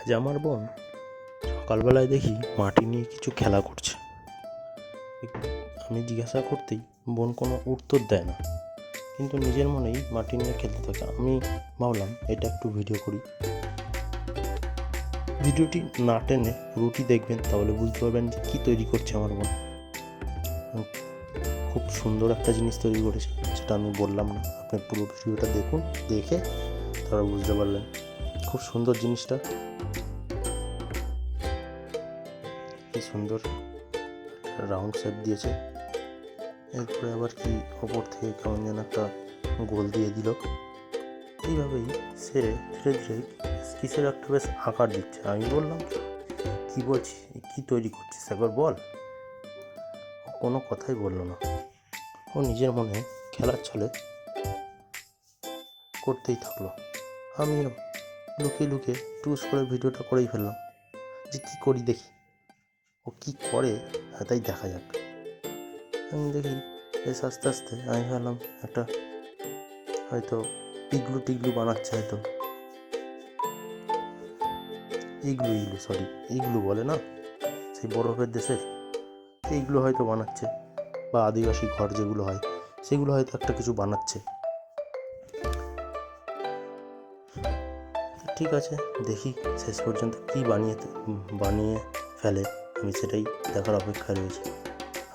আজ আমার বোন সকালবেলায় দেখি মাটি নিয়ে কিছু খেলা করছে। আমি জিজ্ঞাসা করতেই বোন কোনো উত্তর দেয় না। কিন্তু নিজের মনেই মাটি নিয়ে খেলতে থাকে। আমি ভাবলাম, এটা একটু ভিডিও করি। ভিডিওটি না টেনে পুরোটি দেখবেন, তাহলে বুঝতে পারবেন যে কী তৈরি করছে আমার বোন। খুব সুন্দর একটা জিনিস তৈরি করেছে, সেটা আমি বললাম না। আপনি পুরো ভিডিওটা দেখুন, দেখে তারা বুঝতে পারলেন। খুব সুন্দর জিনিসটা। কি সুন্দর রাউন্ড শেপ দিয়েছে। এরপরে আবার কি ওপর থেকে কেমন যেন একটা গোল দিয়ে দিল। এইভাবেই সেরে ধীরে ধীরে কিসের একটা বেশ আকার দিচ্ছে। আমি বললাম, কি বলছি? কি তৈরি করছিস? একবার বল। কোনো কথাই বলল না। ও নিজের মনে খেলার ছলে করতেই থাকল। আমিও লুকিয়ে লুকিয়ে টুস করে ভিডিওটা করেই ফেললাম যে কী করি দেখি। ও কী করে? হ্যাঁ, তাই দেখা যাক। আমি দেখি বেশ আস্তে আস্তে আমি ভাবলাম একটা হয়তো ইগলু টিগলু বানাচ্ছে হয়তো। ইগলু ইগলু সরি ইগলু বলে না? সেই বরফের দেশের? এইগুলো হয়তো বানাচ্ছে। বা আদিবাসী ঘর যেগুলো হয় সেগুলো হয়তো একটা কিছু বানাচ্ছে। ঠিক আছে দেখি শেষ পর্যন্ত কি বানিয়ে বানিয়ে ফেলে। আমি সেটাই দেখার অপেক্ষায় রয়েছে।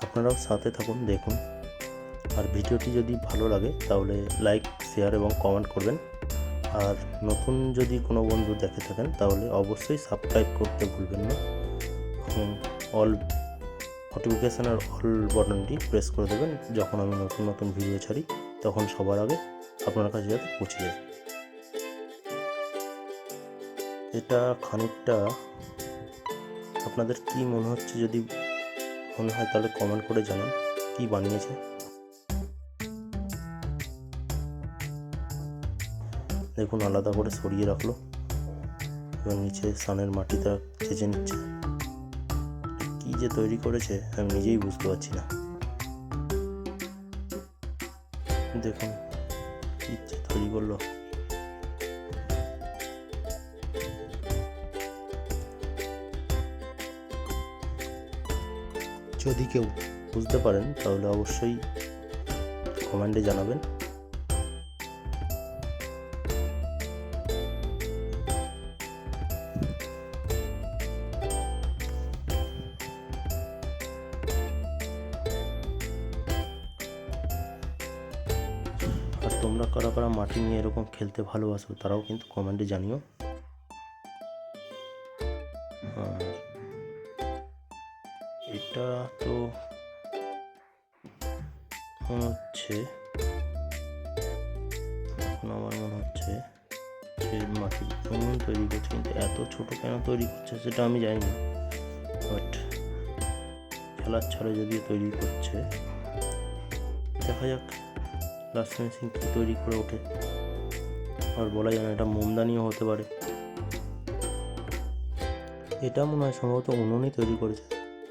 আপনারাও সাথে থাকুন, দেখুন। আর ভিডিওটি যদি ভালো লাগে, তাহলে লাইক শেয়ার এবং কমেন্ট করবেন। আর নতুন যদি কোনো বন্ধু দেখে থাকেন, তাহলে অবশ্যই সাবস্ক্রাইব করতে ভুলবেন না। অল নোটিফিকেশানের অল বাটনটি প্রেস করে দেবেন। যখন আমি নতুন নতুন ভিডিও ছাড়ি, তখন সবার আগে আপনার কাছে যাতে পৌঁছে যায়। এটা খানিকটা আপনাদের কি মনে হচ্ছে যদি মনে হয় তাহলে কমেন্ট করে জানান, কি বানিয়েছে? দেখুন, আলাদা করে সরিয়ে রাখল এবং নিচে সানের মাটিটা চেঁচে নিচ্ছে। কি যে তৈরি করেছে, আমি নিজেই বুঝতে পারছি না। দেখুন, কি যে তৈরি করল। যদি কেউ বুঝতে পারেন, তাহলে অবশ্যই কমেন্টে জানাবেন। আর তোমরা কারা কারা মাটি নিয়ে এরকম খেলতে ভালোবাসো, তারাও কিন্তু কমেন্টে জানিও। এটা তো মনে হচ্ছে, এখন আমার মনে হচ্ছে যে মাটি উনুন তৈরি করছে, কিন্তু এত ছোট কেন তৈরি করছে সেটা আমি জানি না বাট খেলার ছলে যদিও তৈরি করছে, দেখা যাক লাস্ট ফিনিশিং কী তৈরি করে ওঠে। আর বলা যায় না, এটা মোমদানিও হতে পারে। এটা মনে হয় সম্ভবত উনুনই তৈরি করেছে।